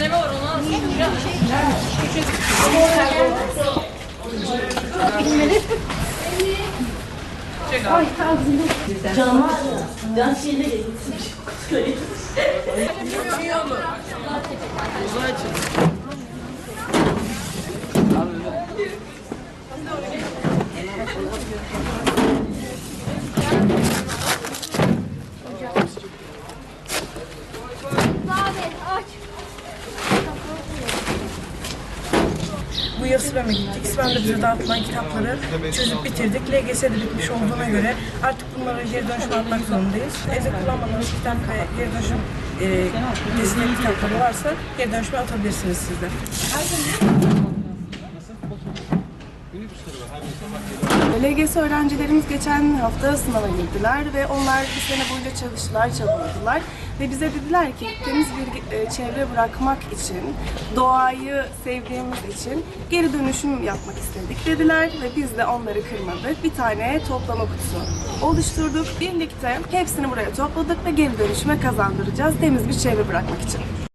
dönemi var onu anlatacağım. Cama ben şeyle Uzay Bu yıl SİBEM'e gittik. SİBEM'de bize dağıtılan kitapları çözüp bitirdik. LGS'de bitmiş olduğuna göre artık bunları geri dönüşüme atmak zorundayız. Evde kullanmadığınız kitap ve geri dönüşüm e, kitapları varsa geri dönüşüme atabilirsiniz siz de. LGS öğrencilerimiz geçen hafta sınava girdiler ve onlar bir sene boyunca çalıştılar, çabaladılar. Ve bize dediler ki temiz bir e, çevre bırakmak için, doğayı sevdiğimiz için geri dönüşüm yapmak istedik dediler ve biz de onları kırmadık. Bir tane toplama kutusu oluşturduk. Birlikte hepsini buraya topladık ve geri dönüşüme kazandıracağız temiz bir çevre bırakmak için.